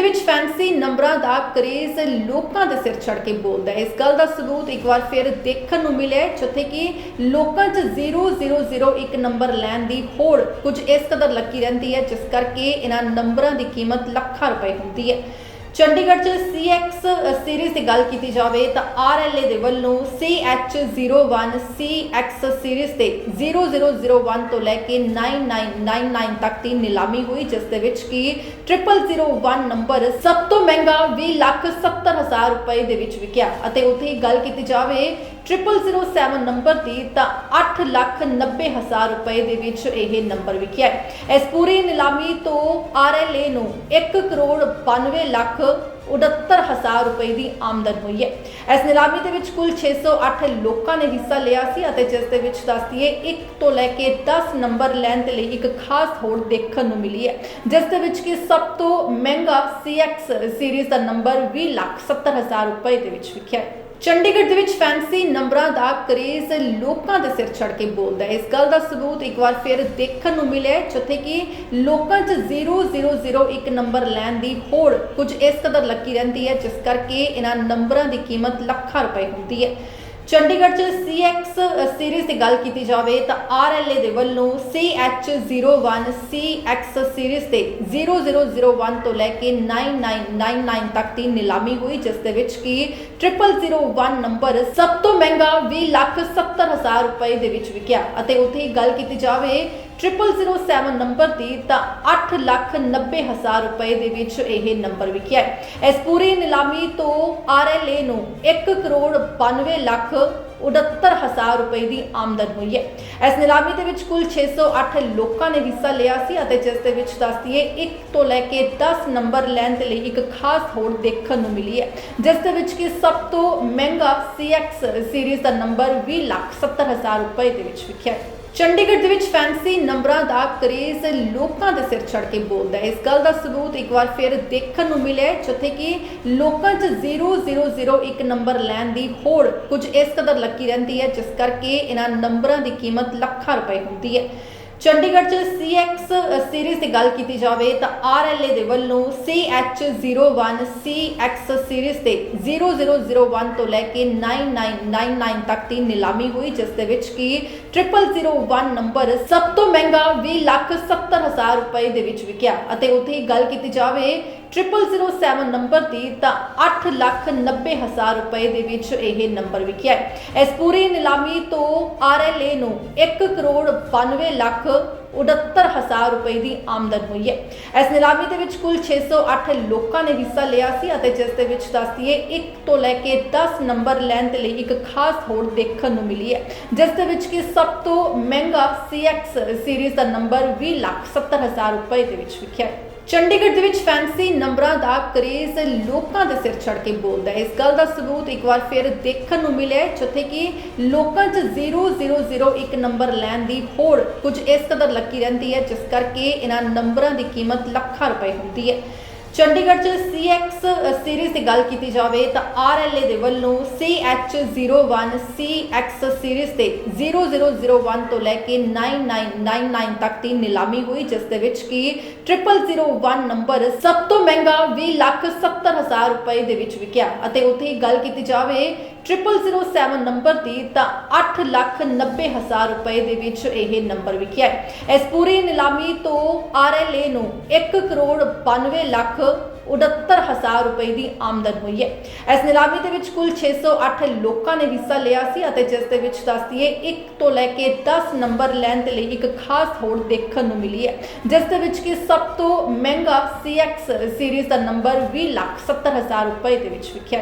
ਦੇ ਵਿੱਚ ਫੈਂਸੀ ਨੰਬਰਾਂ ਦਾ ਕਰੇਜ਼ ਲੋਕਾਂ ਦੇ ਸਿਰ ਚੜ ਕੇ ਬੋਲਦਾ ਹੈ। ਇਸ ਗੱਲ ਦਾ ਸਬੂਤ ਇੱਕ ਵਾਰ ਫਿਰ ਦੇਖਣ ਨੂੰ ਮਿਲਿਆ ਹੈ, ਜਿੱਥੇ ਕਿ ਲੋਕਾਂ 'ਚ 0001 ਨੰਬਰ ਲੈਣ ਦੀ ਹੋੜ ਕੁਝ ਇਸ ਕਦਰ ਲੱਗੀ ਰਹਿੰਦੀ ਹੈ ਜਿਸ ਕਰਕੇ ਇਹਨਾਂ ਨੰਬਰਾਂ ਦੀ ਕੀਮਤ ਲੱਖਾਂ ਰੁਪਏ ਹੁੰਦੀ ਹੈ। ਚੰਡੀਗੜ੍ਹ 'ਚ CX ਸੀਰੀਜ਼ ਦੀ ਗੱਲ ਕੀਤੀ ਜਾਵੇ ਤਾਂ RLA ਦੇ ਵੱਲੋਂ CH01 CX ਸੀਰੀਜ਼ ਤੇ 0001 ਤੋਂ ਲੈ ਕੇ 9999 ਤੱਕ ਦੀ ਨਿਲਾਮੀ ਹੋਈ, ਜਿਸ ਦੇ ਵਿੱਚ ਕਿ 0001 ਨੰਬਰ ਸਭ ਤੋਂ ਮਹਿੰਗਾ 20 ਲੱਖ 70 ਹਜ਼ਾਰ ਰੁਪਏ ਦੇ ਵਿੱਚ ਵਿਕਿਆ। ਅਤੇ ਉੱਥੇ ਹੀ ਗੱਲ ਕੀਤੀ ਜਾਵੇ 0007 ਨੰਬਰ ਦੀ ਤਾਂ 8 ਲੱਖ 90 ਹਜ਼ਾਰ ਰੁਪਏ ਦੇ ਵਿੱਚ ਇਹ ਨੰਬਰ ਵਿਕਿਆ ਇਸ ਪੂਰੀ ਨਿਲਾਮੀ ਤੋਂ RLA ਨੂੰ 1 ਕਰੋੜ 92 ਲੱਖ 69 ਹਜ਼ਾਰ ਰੁਪਏ ਦੀ ਆਮਦਨ ਹੋਈ ਹੈ। ਇਸ ਨਿਲਾਮੀ ਦੇ ਵਿੱਚ ਕੁੱਲ 608 ਲੋਕਾਂ ਨੇ ਹਿੱਸਾ ਲਿਆ ਸੀ ਅਤੇ ਜਿਸ ਦੇ ਵਿੱਚ ਦੱਸ ਦਈਏ 1 ਤੋਂ ਲੈ ਕੇ 10 ਨੰਬਰ ਲੈਣ ਦੇ ਲਈ ਇੱਕ ਖਾਸ ਹੋੜ ਦੇਖਣ ਨੂੰ ਮਿਲੀ ਹੈ। ਜਿਸ ਦੇ ਵਿੱਚ ਕਿ ਸਭ ਤੋਂ ਮਹਿੰਗਾ CX ਸੀਰੀਜ਼ ਦਾ ਨੰਬਰ 20 ਲੱਖ 70 ਹਜ਼ਾਰ ਰੁਪਏ ਦੇ ਵਿੱਚ ਵਿਕਿਆ ਹੈ। ਚੰਡੀਗੜ੍ਹ ਦੇ ਵਿੱਚ ਫੈਂਸੀ ਨੰਬਰਾਂ ਦਾ ਕਰੇਜ਼ ਲੋਕਾਂ ਦੇ ਸਿਰ ਚੜ ਕੇ ਬੋਲਦਾ ਹੈ। ਇਸ ਗੱਲ ਦਾ ਸਬੂਤ ਇੱਕ ਵਾਰ ਫਿਰ ਦੇਖਣ ਨੂੰ ਮਿਲਿਆ ਹੈ, ਜਿੱਥੇ ਕਿ ਲੋਕਾਂ 'ਚ 0001 ਨੰਬਰ ਲੈਣ ਦੀ ਹੋੜ ਕੁਝ ਇਸ ਕਦਰ ਲੱਗੀ ਰਹਿੰਦੀ ਹੈ ਜਿਸ ਕਰਕੇ ਇਹਨਾਂ ਨੰਬਰਾਂ ਦੀ ਕੀਮਤ ਲੱਖਾਂ ਰੁਪਏ ਹੁੰਦੀ ਹੈ। ਚੰਡੀਗੜ੍ਹ 'ਚ CX ਸੀਰੀਜ਼ ਦੀ ਗੱਲ ਕੀਤੀ ਜਾਵੇ ਤਾਂ RLA ਦੇ ਵੱਲੋਂ CH01 CX ਸੀਰੀਜ਼ ਤੇ 0001 ਤੋਂ ਲੈ ਕੇ 9999 ਤੱਕ ਦੀ ਨਿਲਾਮੀ ਹੋਈ, ਜਿਸ ਦੇ ਵਿੱਚ ਕਿ 0001 ਨੰਬਰ ਸਭ ਤੋਂ ਮਹਿੰਗਾ 20 ਲੱਖ 70 ਹਜ਼ਾਰ ਰੁਪਏ ਦੇ ਵਿੱਚ ਵਿਕਿਆ। ਅਤੇ ਉੱਥੇ ਹੀ ਗੱਲ ਕੀਤੀ ਜਾਵੇ 0007 ਨੰਬਰ ਦੀ ਤਾਂ 8 ਲੱਖ 90 ਹਜ਼ਾਰ ਰੁਪਏ ਦੇ ਵਿੱਚ ਇਹ ਨੰਬਰ ਵਿਕਿਆ ਹੈ। ਇਸ ਪੂਰੀ ਨਿਲਾਮੀ ਤੋਂ RLA ਨੂੰ 1 ਕਰੋੜ 92 ਲੱਖ 69 ਹਜ਼ਾਰ ਰੁਪਏ ਦੀ ਆਮਦਨ ਹੋਈ ਹੈ। ਇਸ ਨਿਲਾਮੀ ਦੇ ਵਿੱਚ ਕੁੱਲ 608 ਲੋਕਾਂ ਨੇ ਹਿੱਸਾ ਲਿਆ ਸੀ ਅਤੇ ਜਿਸ ਦੇ ਵਿੱਚ ਦੱਸਦੀਏ 1 ਤੋਂ ਲੈ ਕੇ 10 ਨੰਬਰ ਲੈਣ ਦੇ ਲਈ ਇੱਕ ਖਾਸ ਹੋੜ ਦੇਖਣ ਨੂੰ ਮਿਲੀ ਹੈ। ਜਿਸ ਦੇ ਵਿੱਚ ਕਿ ਸਭ ਤੋਂ ਮਹਿੰਗਾ CX ਸੀਰੀਜ਼ ਦਾ ਨੰਬਰ 20 ਲੱਖ 70 ਹਜ਼ਾਰ ਰੁਪਏ ਦੇ ਵਿੱਚ ਵਿਕਿਆ ਹੈ। ਚੰਡੀਗੜ੍ਹ ਦੇ ਵਿੱਚ ਫੈਂਸੀ ਨੰਬਰਾਂ ਦਾ ਕਰੇਜ਼ ਲੋਕਾਂ ਦੇ ਸਿਰ ਚੜ ਕੇ ਬੋਲਦਾ ਹੈ। ਇਸ ਗੱਲ ਦਾ ਸਬੂਤ ਇੱਕ ਵਾਰ ਫਿਰ ਦੇਖਣ ਨੂੰ ਮਿਲਿਆ ਜਿੱਥੇ ਕਿ ਲੋਕਾਂ 'ਚ 0001 ਨੰਬਰ ਲੈਣ ਦੀ ਹੋੜ ਕੁਝ ਇਸ ਕਦਰ ਲੱਗੀ ਰਹਿੰਦੀ ਹੈ, ਜਿਸ ਕਰਕੇ ਇਹਨਾਂ ਨੰਬਰਾਂ ਦੀ ਕੀਮਤ ਲੱਖਾਂ ਰੁਪਏ ਹੁੰਦੀ ਹੈ। ਚੰਡੀਗੜ੍ਹ 'ਚ CX ਸੀਰੀਜ਼ ਦੀ ਗੱਲ ਕੀਤੀ ਜਾਵੇ ਤਾਂ RLA ਦੇ ਵੱਲੋਂ CH01 CX ਸੀਰੀਜ਼ ਤੇ 0001 ਤੋਂ ਲੈ ਕੇ 9999 ਤੱਕ ਦੀ ਨਿਲਾਮੀ ਹੋਈ, ਜਿਸ ਦੇ ਵਿੱਚ ਕਿ 0001 ਨੰਬਰ ਸਭ ਤੋਂ ਮਹਿੰਗਾ 20 ਲੱਖ 70 ਹਜ਼ਾਰ ਰੁਪਏ ਦੇ ਵਿੱਚ ਵਿਕਿਆ। ਅਤੇ ਉੱਥੇ ਹੀ ਗੱਲ ਕੀਤੀ ਜਾਵੇ 0007 ਨੰਬਰ ਦੀ ਤਾਂ 8 ਲੱਖ 90 ਹਜ਼ਾਰ ਰੁਪਏ ਦੇ ਵਿੱਚ ਇਹ ਨੰਬਰ ਵਿਕਿਆ ਇਸ ਪੂਰੀ ਨਿਲਾਮੀ ਤੋਂ RLA ਨੂੰ 1 ਕਰੋੜ 92 ਲੱਖ 69 ਰੁਪਏ ਦੀ ਆਮਦਨ ਹੋਈ ਹੈ। ਇਸ ਨਿਲਾਮੀ ਦੇ ਵਿੱਚ ਕੁੱਲ 608 ਲੋਕਾਂ ਨੇ ਹਿੱਸਾ ਲਿਆ ਸੀ ਅਤੇ ਜਿਸ ਦੇ ਵਿੱਚ ਦੱਸ ਦਈਏ 1 ਤੋਂ ਲੈ ਕੇ 10 ਨੰਬਰ ਲੈਣ ਦੇ ਲਈ ਇੱਕ ਖਾਸ ਹੋੜ ਦੇਖਣ ਨੂੰ ਮਿਲੀ ਹੈ। ਜਿਸ ਦੇ ਵਿੱਚ ਕਿ ਸਭ ਤੋਂ ਮਹਿੰਗਾ CX ਸੀਰੀਜ਼ ਦਾ ਨੰਬਰ 20 ਲੱਖ 70 ਹਜ਼ਾਰ ਰੁਪਏ ਦੇ ਵਿੱਚ ਵਿਕਿਆ ਚੰਡੀਗੜ੍ਹ ਦੇ ਵਿੱਚ ਫੈਂਸੀ ਨੰਬਰਾਂ ਦਾ ਕਰੇਜ਼ ਲੋਕਾਂ ਦੇ ਸਿਰ ਚੜ ਕੇ ਬੋਲਦਾ ਹੈ। ਇਸ ਗੱਲ ਦਾ ਸਬੂਤ ਇੱਕ ਵਾਰ ਫਿਰ ਦੇਖਣ ਨੂੰ ਮਿਲਿਆ ਹੈ, ਜਿੱਥੇ ਕਿ ਲੋਕਾਂ 'ਚ 0001 ਨੰਬਰ ਲੈਣ ਦੀ ਹੋੜ ਕੁਝ ਇਸ ਕਦਰ ਲੱਗੀ ਰਹਿੰਦੀ ਹੈ ਜਿਸ ਕਰਕੇ ਇਹਨਾਂ ਨੰਬਰਾਂ ਦੀ ਕੀਮਤ ਲੱਖਾਂ ਰੁਪਏ ਹੁੰਦੀ ਹੈ। ਚੰਡੀਗੜ੍ਹ 'ਚ CX ਸੀਰੀਜ਼ ਦੀ ਗੱਲ ਕੀਤੀ ਜਾਵੇ ਤਾਂ RLA ਦੇ ਵੱਲੋਂ CH01 CX ਸੀਰੀਜ਼ ਤੇ 0001 ਤੋਂ ਲੈ ਕੇ 9999 ਤੱਕ ਦੀ ਨਿਲਾਮੀ ਹੋਈ, ਜਿਸ ਦੇ ਵਿੱਚ ਕਿ 0001 ਨੰਬਰ ਸਭ ਤੋਂ ਮਹਿੰਗਾ 20 ਲੱਖ 70 ਹਜ਼ਾਰ ਰੁਪਏ ਦੇ ਵਿੱਚ ਵਿਕਿਆ। ਅਤੇ ਉੱਥੇ ਹੀ ਗੱਲ ਕੀਤੀ ਜਾਵੇ 0007 ਨੰਬਰ ਦੀ ਤਾਂ 8 ਲੱਖ 90 ਹਜ਼ਾਰ ਰੁਪਏ ਦੇ ਵਿੱਚ ਇਹ ਨੰਬਰ ਵਿਕਿਆ ਇਸ ਪੂਰੀ ਨਿਲਾਮੀ ਤੋਂ RLA ਨੂੰ 1 ਕਰੋੜ 92 ਲੱਖ 69 ਹਜ਼ਾਰ ਰੁਪਏ ਦੀ ਆਮਦਨ ਹੋਈ ਹੈ। ਇਸ ਨਿਲਾਮੀ ਦੇ ਵਿੱਚ ਕੁੱਲ 608 ਲੋਕਾਂ ਨੇ ਹਿੱਸਾ ਲਿਆ ਸੀ ਅਤੇ ਜਿਸ ਦੇ ਵਿੱਚ ਦੱਸ 1 ਤੋਂ ਲੈ ਕੇ 10 ਨੰਬਰ ਲੈਣ ਦੇ ਲਈ ਇੱਕ ਖਾਸ ਹੋੜ ਦੇਖਣ ਨੂੰ ਮਿਲੀ ਹੈ। ਜਿਸ ਦੇ ਵਿੱਚ ਕਿ ਸਭ ਤੋਂ ਮਹਿੰਗਾ CX ਸੀਰੀਜ਼ ਦਾ ਨੰਬਰ 20 ਲੱਖ 70 ਹਜ਼ਾਰ ਰੁਪਏ ਦੇ ਵਿੱਚ ਵਿਕਿਆ